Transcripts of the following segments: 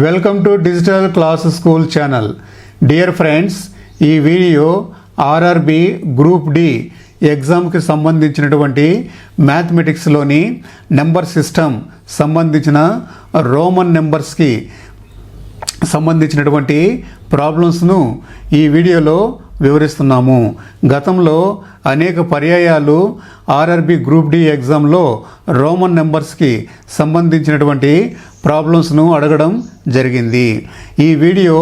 Welcome to digital class school channel. Dear friends ఈ video RRB group D ఎగ్జామ్కి సంబంధించినటువంటి మ్యాథమెటిక్స్లోని నెంబర్ సిస్టమ్ సంబంధించిన రోమన్ నెంబర్స్కి సంబంధించినటువంటి ప్రాబ్లమ్స్ను ఈ వీడియోలో వివరిస్తున్నాము. గతంలో అనేక పర్యాయాలు ఆర్ఆర్బి గ్రూప్ డి ఎగ్జామ్లో రోమన్ నెంబర్స్కి సంబంధించినటువంటి ప్రాబ్లమ్స్ను అడగడం జరిగింది. ఈ వీడియో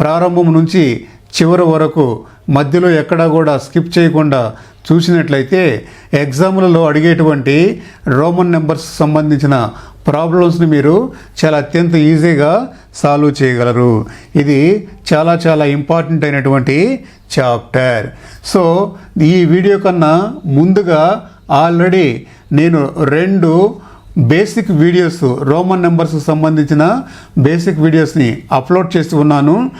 ప్రారంభం నుంచి చివరి వరకు మధ్యలో ఎక్కడా కూడా స్కిప్ చేయకుండా చూసినట్లయితే ఎగ్జామ్లలో అడిగేటువంటి రోమన్ నెంబర్స్ సంబంధించిన ప్రాబ్లమ్స్ని మీరు చాలా అత్యంత ఈజీగా సాల్వ్ చేయగలరు. ఇది చాలా చాలా ఇంపార్టెంట్ అయినటువంటి చాప్టర్. సో ఈ వీడియో కన్నా ముందుగా ఆల్రెడీ నేను రెండు బేసిక్ వీడియోస్ రోమన్ నెంబర్స్కి సంబంధించిన బేసిక్ వీడియోస్ని అప్లోడ్ చేస్తూ ఉన్నాను.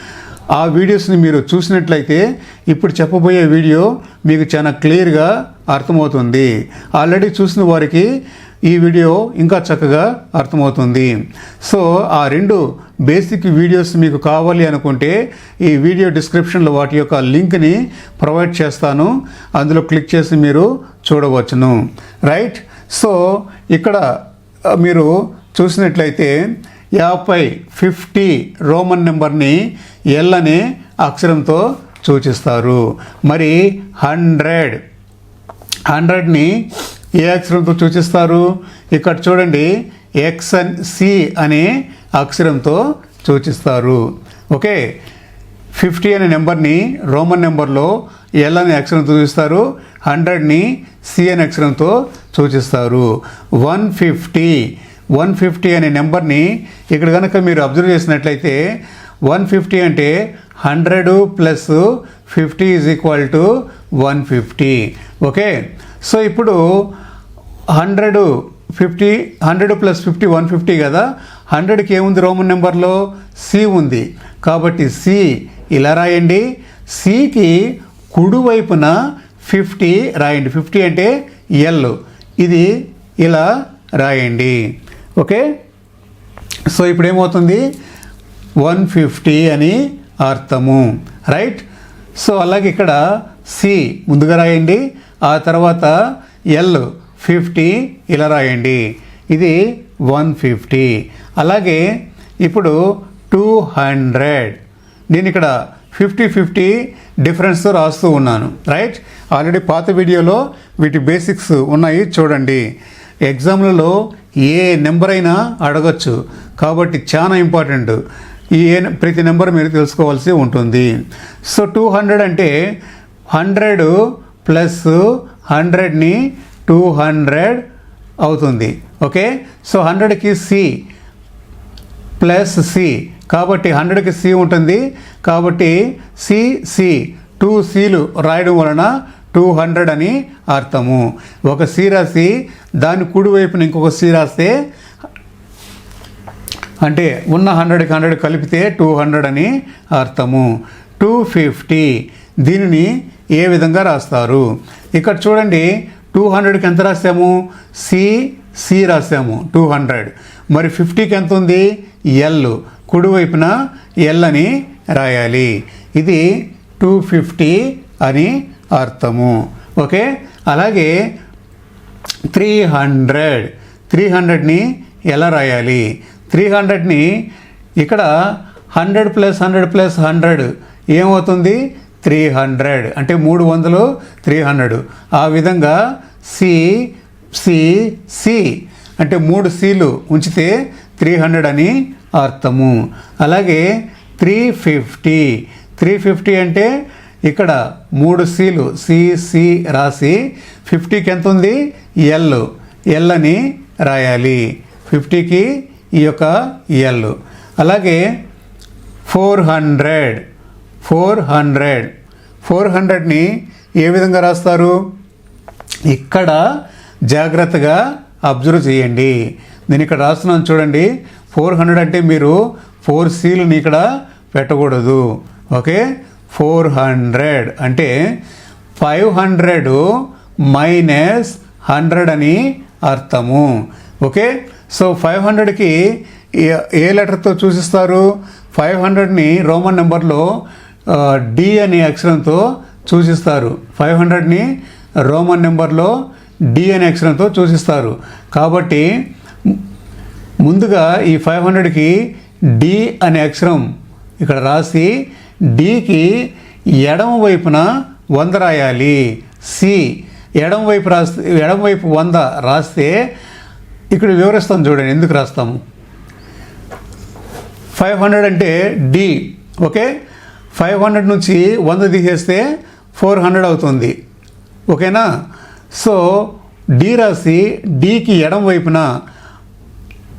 ఆ వీడియోస్ని మీరు చూసినట్లయితే ఇప్పుడు చెప్పబోయే వీడియో మీకు చాలా క్లియర్గా అర్థమవుతుంది. ఆల్రెడీ చూసిన వారికి ఈ వీడియో ఇంకా చక్కగా అర్థమవుతుంది. సో ఆ రెండు బేసిక్ వీడియోస్ మీకు కావాలి అనుకుంటే ఈ వీడియో డిస్క్రిప్షన్లో వాటి యొక్క లింక్ని ప్రొవైడ్ చేస్తాను. అందులో క్లిక్ చేసి మీరు చూడవచ్చును. రైట్? సో ఇక్కడ మీరు చూసినట్లయితే యాభై ఫిఫ్టీ రోమన్ నెంబర్ని ఎల్ అనే అక్షరంతో సూచిస్తారు. మరి హండ్రెడ్ హండ్రెడ్ని ఏ అక్షరంతో సూచిస్తారు? ఇక్కడ చూడండి ఎక్స్ అన్ సి అనే అక్షరంతో సూచిస్తారు. ఓకే ఫిఫ్టీ అనే నెంబర్ని రోమన్ నెంబర్లో ఎల్ అనే అక్షరంతో సూచిస్తారు హండ్రెడ్ని సి అనే అక్షరంతో సూచిస్తారు. One fifty. వన్ ఫిఫ్టీ అనే నెంబర్ని ఇక్కడ కనుక మీరు అబ్జర్వ్ చేసినట్లయితే వన్ ఫిఫ్టీ అంటే hundred plus fifty is equal to one fifty. Okay? So ఇప్పుడు hundred fifty hundred plus fifty one fifty కదా? హండ్రెడ్కి ఏముంది రోమన్ నెంబర్లో? సి ఉంది. కాబట్టి సి ఇలా రాయండి. సికి కుడివైపున ఫిఫ్టీ రాయండి. ఫిఫ్టీ అంటే ఎల్ ఇది ఇలా రాయండి. ఓకే? సో ఇప్పుడు ఏమవుతుంది వన్ ఫిఫ్టీ అని అర్థము. రైట్? సో అలాగే ఇక్కడ సి ముందుగా రాయండి. ఆ తర్వాత ఎల్ ఫిఫ్టీ ఇలా రాయండి. ఇది వన్ ఫిఫ్టీ. అలాగే ఇప్పుడు టూ హండ్రెడ్. నేను ఇక్కడ ఫిఫ్టీ ఫిఫ్టీ డిఫరెన్స్తో రాస్తూ ఉన్నాను. రైట్? ఆల్రెడీ పాత వీడియోలో వీటి బేసిక్స్ ఉన్నాయి చూడండి. ఎగ్జామ్లలో ఏ నెంబర్ అయినా అడగచ్చు. కాబట్టి చాలా ఇంపార్టెంట్. ఈ ఏ ప్రతి నెంబర్ మీరు తెలుసుకోవాల్సి ఉంటుంది. సో టూ హండ్రెడ్ అంటే హండ్రెడ్ ప్లస్ హండ్రెడ్ని టూ హండ్రెడ్ అవుతుంది. ఓకే? సో హండ్రెడ్కి సి ప్లస్ సి. కాబట్టి హండ్రెడ్కి సి ఉంటుంది. కాబట్టి సిసి టూ సీలు రాయడం వలన టూ హండ్రెడ్ అని అర్థము. ఒక సి రాసి దాని కుడివైపున ఇంకొక సి రాస్తే అంటే ఉన్న హండ్రెడ్కి హండ్రెడ్ కలిపితే టూ హండ్రెడ్ అని అర్థము. Two fifty. దీనిని ఏ విధంగా రాస్తారు? ఇక్కడ చూడండి టూ హండ్రెడ్కి ఎంత రాసాము? సి సి రాసాము టూ హండ్రెడ్. మరి ఫిఫ్టీకి ఎంత ఉంది ఎల్ కుడివైపున ఎల్ అని రాయాలి. ఇది టూ ఫిఫ్టీ అని అర్థము. ఓకే? అలాగే త్రీ హండ్రెడ్. త్రీ హండ్రెడ్ని ఎలా రాయాలి? త్రీ హండ్రెడ్ని ఇక్కడ hundred plus hundred plus hundred ఏమవుతుంది? Three hundred. అంటే మూడు వందలు త్రీ హండ్రెడ్. ఆ విధంగా సి సి సి అంటే మూడు సీలు ఉంచితే త్రీ హండ్రెడ్ అని అర్థము. అలాగే త్రీ ఫిఫ్టీ త్రీ ఫిఫ్టీ అంటే ఇక్కడ మూడు సీలు సిసి రాసి ఫిఫ్టీకి ఎంత ఉంది? ఎల్ ఎల్ అని రాయాలి. ఫిఫ్టీకి ఈ యొక్క ఎల్ అలాగే four hundred four hundred four హండ్రెడ్ని ఏ విధంగా రాస్తారు? ఇక్కడ జాగ్రత్తగా అబ్జర్వ్ చేయండి. నేను ఇక్కడ రాస్తున్నాను చూడండి. ఫోర్ హండ్రెడ్ అంటే మీరు ఫోర్ సీలుని ఇక్కడ పెట్టకూడదు. ఓకే? ఫోర్ హండ్రెడ్ అంటే ఫైవ్ హండ్రెడ్ మైనస్ హండ్రెడ్ అని అర్థము. ఓకే? సో ఫైవ్ హండ్రెడ్కి ఏ ఏ లెటర్తో సూచిస్తారు ఫైవ్ హండ్రెడ్ని రోమన్ నెంబర్లో డి అనే అక్షరంతో సూచిస్తారు ఫైవ్ హండ్రెడ్ని రోమన్ నెంబర్లో డి అనే అక్షరంతో సూచిస్తారు కాబట్టి ముందుగా ఈ ఫైవ్ హండ్రెడ్కి డి అనే అక్షరం ఇక్కడ రాసి డికి ఎడమ వైపున వంద రాయాలి. సి ఎడమ వైపు రాస్తే ఎడమ వైపు వంద రాస్తే ఇక్కడ వివరిస్తాం చూడండి ఎందుకు రాస్తాము ఫైవ్ హండ్రెడ్ అంటే డి ఓకే? ఫైవ్ హండ్రెడ్ నుంచి వంద తీసేస్తే ఫోర్ హండ్రెడ్ అవుతుంది. ఓకేనా? సో డి రాసి డీకి ఎడం వైపున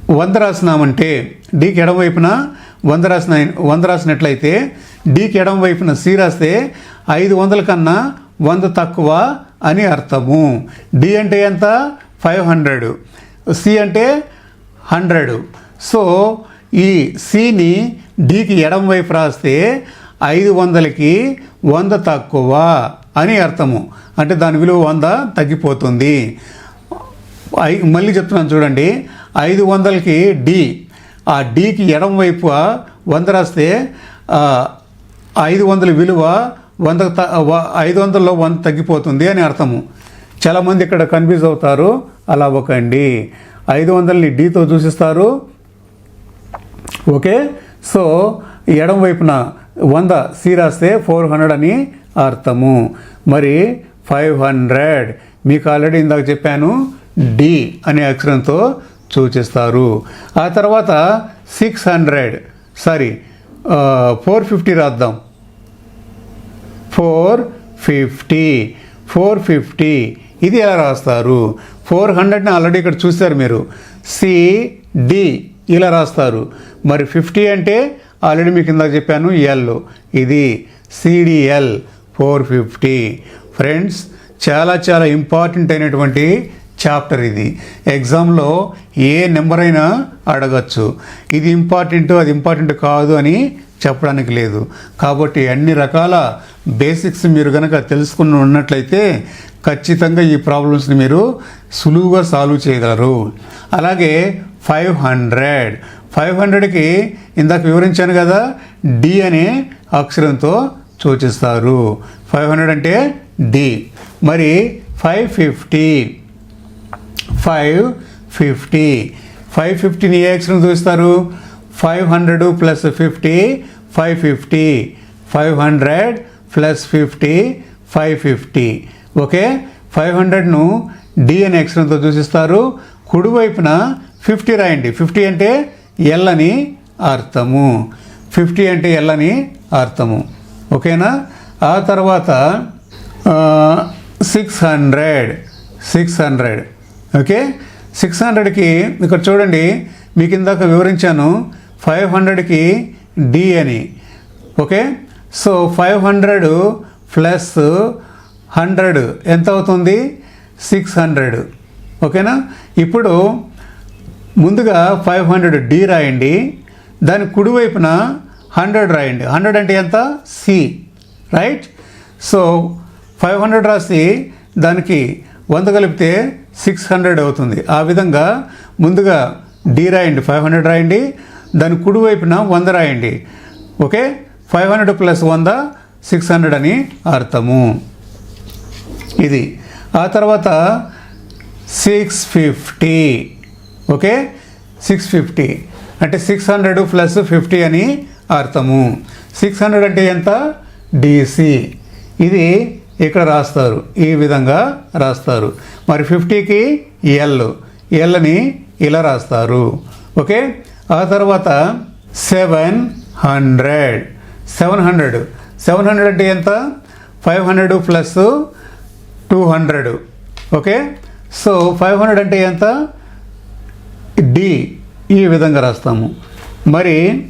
వంద రాసినామంటే డీకి ఎడం వైపున వంద రాసిన వంద రాసినట్లయితే డీకి ఎడం వైపున సి రాస్తే ఐదు వందల కన్నా వంద తక్కువ అని అర్థము. డి అంటే ఎంత? Five hundred. సి అంటే హండ్రెడ్. సో ఈ సిని డీకి ఎడం వైపు రాస్తే ఐదు వందలకి వంద తక్కువ అని అర్థము. అంటే దాని విలువ వంద తగ్గిపోతుంది. మళ్ళీ చెప్తున్నాను చూడండి. ఐదు వందలకి డి. ఆ డికి ఎడం వైపు వంద రాస్తే ఐదు వందల విలువ వంద ఐదు వందల్లో వంద తగ్గిపోతుంది అని అర్థము. చాలామంది ఇక్కడ కన్ఫ్యూజ్ అవుతారు. అలా అవ్వకండి ఐదు వందలని డితో చూసిస్తారు. ఓకే? సో ఎడం వైపున వంద సి రాస్తే ఫోర్ హండ్రెడ్ అని అర్థము. మరి ఫైవ్ హండ్రెడ్. మీకు ఆల్రెడీ ఇందాక చెప్పాను డి అనే అక్షరంతో సూచిస్తారు. ఆ తర్వాత six hundred. Sorry four fifty రాద్దాం. Four fifty. Four fifty. ఇది ఎలా రాస్తారు? ఫోర్ హండ్రెడ్ని ఆల్రెడీ ఇక్కడ చూస్తారు మీరు. సి డి ఇలా రాస్తారు. మరి ఫిఫ్టీ అంటే ఆల్రెడీ మీకు ఇందాక చెప్పాను ఎల్. ఇది సిడిఎల్ ఫోర్ ఫిఫ్టీ. ఫ్రెండ్స్ చాలా చాలా ఇంపార్టెంట్ అయినటువంటి చాప్టర్ ఇది. ఎగ్జామ్లో ఏ నెంబర్ అయినా అడగచ్చు. ఇది ఇంపార్టెంట్ అది ఇంపార్టెంట్ కాదు అని చెప్పడానికి లేదు. కాబట్టి అన్ని రకాల బేసిక్స్ మీరు కనుక తెలుసుకుని ఉన్నట్లయితే ఖచ్చితంగా ఈ ప్రాబ్లమ్స్ని మీరు సులువుగా సాల్వ్ చేయగలరు. అలాగే ఫైవ్ హండ్రెడ్ ఫైవ్ హండ్రెడ్కి ఇందాక వివరించాను కదా డి అనే అక్షరంతో సూచిస్తారు. ఫైవ్ హండ్రెడ్ అంటే డి. మరి five fifty. Five fifty. Five ఫిఫ్టీని ఏ అక్షరం చూస్తారు? Five hundred plus fifty five fifty. Five hundred plus fifty five fifty. Okay? Five హండ్రెడ్ను D అనే అక్షరంతో సూచిస్తారు కుడివైపున ఫిఫ్టీ రాయండి. ఫిఫ్టీ అంటే ఎల్ అని అర్థము. ఫిఫ్టీ అంటే ఎల్ అని అర్థము. ఓకేనా? ఆ తర్వాత six hundred six hundred okay six హండ్రెడ్కి ఇక్కడ చూడండి మీకు ఇందాక వివరించాను ఫైవ్ హండ్రెడ్కి డి అని. Okay so five hundred plus hundred ఎంత అవుతుంది? సిక్స్ హండ్రెడ్ ఓకేనా ఇప్పుడు ముందుగా ఫైవ్ హండ్రెడ్ డి రాయండి. దాని కుడివైపున హండ్రెడ్ రాయండి. హండ్రెడ్ అంటే ఎంత? C right so five hundred రాసి దానికి వంద కలిపితే సిక్స్ హండ్రెడ్ అవుతుంది. ఆ విధంగా ముందుగా డి రాయండి ఫైవ్ హండ్రెడ్ రాయండి. దాని కుడివైపున వంద రాయండి. ఓకే? ఫైవ్ హండ్రెడ్ ప్లస్ వంద సిక్స్ హండ్రెడ్ అని అర్థము. ఇది. ఆ తర్వాత six fifty. Okay? Six fifty. అంటే సిక్స్ హండ్రెడ్ ప్లస్ ఫిఫ్టీ అని అర్థము. సిక్స్ హండ్రెడ్ అంటే ఎంత? డిసి. ఇది ఇక్కడ రాస్తారు. ఈ విధంగా రాస్తారు. మరి ఫిఫ్టీకి ఎల్ ఎల్ని ఇలా రాస్తారు. ఓకే? ఆ తర్వాత seven hundred seven hundred seven hundred అంటే ఎంత? Five hundred plus two hundred okay? So five hundred అంటే ఎంత? డి ఈ విధంగా రాస్తాము. మరి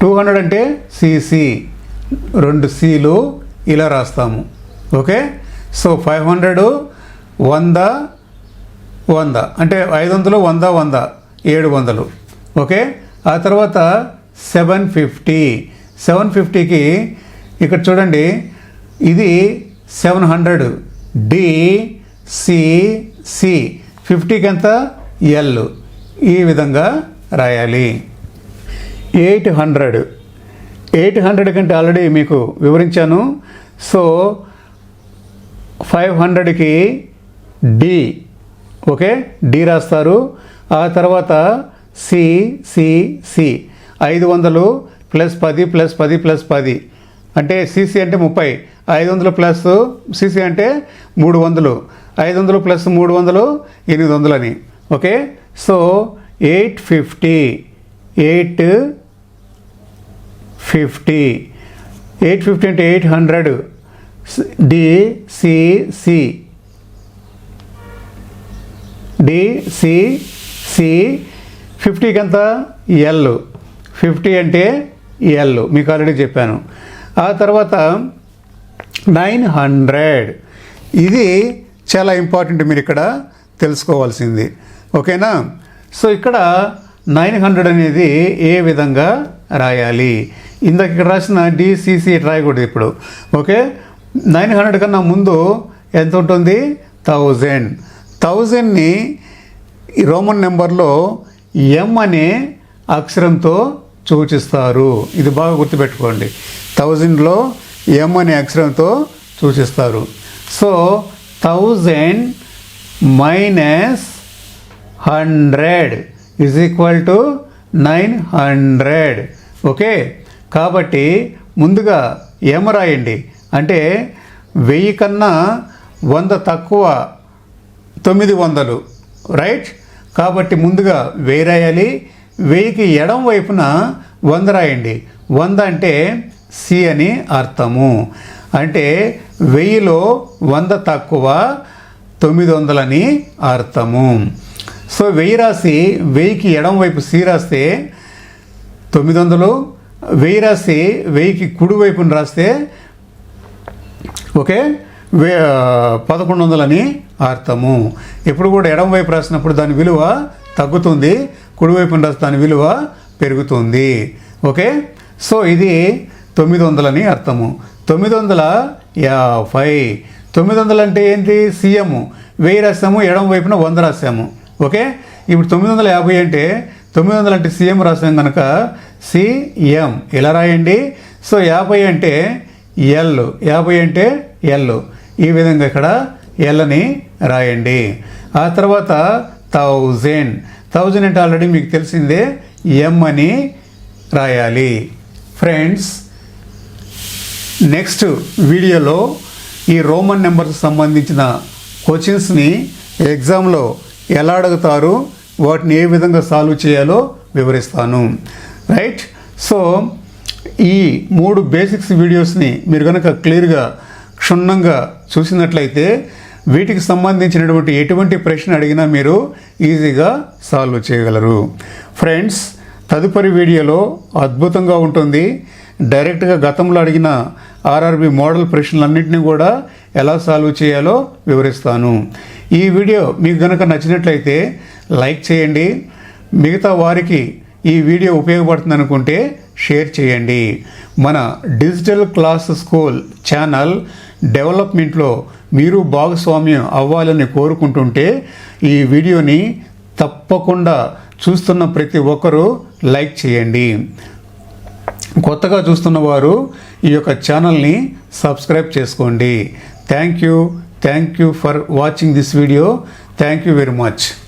టూ హండ్రెడ్ అంటే సిసి రెండు సీలు ఇలా రాస్తాము. ఓకే? సో ఫైవ్ హండ్రెడ్ వంద వంద. అంటే ఐదు వందలు వంద వంద. ఏడు వందలు. ఓకే? ఆ తర్వాత సెవెన్ ఫిఫ్టీ సెవెన్ ఫిఫ్టీకి ఇక్కడ చూడండి ఇది సెవెన్ హండ్రెడ్ డి సి ఫిఫ్టీకి ఎంత? ఎల్ ఈ విధంగా రాయాలి. ఎయిట్ హండ్రెడ్ ఎయిట్ హండ్రెడ్ కంటే ఆల్రెడీ మీకు వివరించాను. సో ఫైవ్ హండ్రెడ్కి డి. ఓకే? డి రాస్తారు. ఆ తర్వాత సి సి సి. ఐదు వందలు ప్లస్ పది ప్లస్ పది ప్లస్ పది. అంటే సిసి అంటే ముప్పై. ఐదు వందలు ప్లస్ సిసి అంటే మూడు వందలు. ఐదు వందలు ప్లస్ మూడు వందలు ఎనిమిది వందలని. Okay? So eight fifty. Eight fifty. Eight fifty అంటే eight hundred. D C C C C. ఫిఫ్టీకి ఎంత ఎల్ ఫిఫ్టీ అంటే ఎల్ మీకు ఆల్రెడీ చెప్పాను. ఆ తర్వాత నైన్ హండ్రెడ్. ఇది చాలా ఇంపార్టెంట్ మీరు ఇక్కడ తెలుసుకోవాల్సింది. ఓకేనా? సో ఇక్కడ నైన్ హండ్రెడ్ అనేది ఏ విధంగా రాయాలి? ఇందాక ఇక్కడ రాసిన డిసిసి రాయకూడదు ఇప్పుడు. ఓకే? నైన్ హండ్రెడ్ కన్నా ముందు ఎంత ఉంటుంది థౌజండ్. థౌజండ్ని రోమన్ నెంబర్లో ఎం అనే అక్షరంతో సూచిస్తారు. ఇది బాగా గుర్తుపెట్టుకోండి. థౌజండ్లో ఎం అనే అక్షరంతో సూచిస్తారు. So thousand minus hundred is equal to nine hundred. Okay? కాబట్టి ముందుగా ఎం రాయండి. అంటే వెయ్యి కన్నా వంద తక్కువ తొమ్మిది వందలు రైట్ కాబట్టి ముందుగా వెయ్యి రాయాలి. వెయ్యికి ఎడం వైపున వంద రాయండి. వంద అంటే సి అని అర్థము. అంటే వెయ్యిలో వంద తక్కువ తొమ్మిది వందలని అర్థము. సో వెయ్యి రాసి వెయ్యికి ఎడం వైపు సి రాస్తే తొమ్మిది వందలు వెయ్యి రాసి వెయ్యికి కుడి వైపున రాస్తే ఓకే? వే పదకొండు వందలని అర్థము. ఎప్పుడు కూడా ఎడం వైపు రాసినప్పుడు దాని విలువ తగ్గుతుంది కుడివైపున రాసి దాని విలువ పెరుగుతుంది. ఓకే? సో ఇది తొమ్మిది వందలని అర్థము. తొమ్మిది వందల యాభై. తొమ్మిది వందలు అంటే ఏంటి? సీఎం వెయ్యి రాసాము ఎడం వైపున వంద రాసాము. ఓకే? ఇప్పుడు తొమ్మిది వందల యాభై అంటే తొమ్మిది వందలు అంటే సీఎం రాసాం కనుక సిఎం. ఇలా రాయండి? సో యాభై అంటే ఎల్ యాభై అంటే ఎల్ ఈ విధంగా ఇక్కడ ఎల్ని రాయండి. ఆ తర్వాత థౌజండ్ థౌజండ్ అంటే ఆల్రెడీ మీకు తెలిసిందే ఎం అని రాయాలి. ఫ్రెండ్స్ నెక్స్ట్ వీడియోలో ఈ రోమన్ నెంబర్కి సంబంధించిన క్వశ్చన్స్ని ఎగ్జామ్లో ఎలా అడుగుతారు వాటిని ఏ విధంగా సాల్వ్ చేయాలో వివరిస్తాను. రైట్ సో ఈ మూడు బేసిక్స్ వీడియోస్ని మీరు కనుక క్లియర్గా క్షుణ్ణంగా చూసినట్లయితే వీటికి సంబంధించినటువంటి ఎటువంటి ప్రశ్న అడిగినా మీరు ఈజీగా సాల్వ్ చేయగలరు. ఫ్రెండ్స్ తదుపరి వీడియోలో అద్భుతంగా ఉంటుంది. డైరెక్ట్గా గతంలో అడిగిన ఆర్ఆర్బి మోడల్ ప్రశ్నలన్నింటినీ కూడా ఎలా సాల్వ్ చేయాలో వివరిస్తాను. ఈ వీడియో మీకు కనుక నచ్చినట్లయితే లైక్ చేయండి. మిగతా వారికి ఈ వీడియో ఉపయోగపడుతుంది అనుకుంటే షేర్ చేయండి. మన డిజిటల్ క్లాస్ స్కూల్ ఛానల్ డెవలప్మెంట్లో మీరు భాగస్వామ్యం అవ్వాలని కోరుకుంటుంటే ఈ వీడియోని తప్పకుండా చూస్తున్న ప్రతి ఒక్కరూ లైక్ చేయండి. కొత్తగా చూస్తున్న వారు ఈ యొక్క ఛానల్ని సబ్స్క్రైబ్ చేసుకోండి. Thank you. Thank you for watching this video. Thank you very much.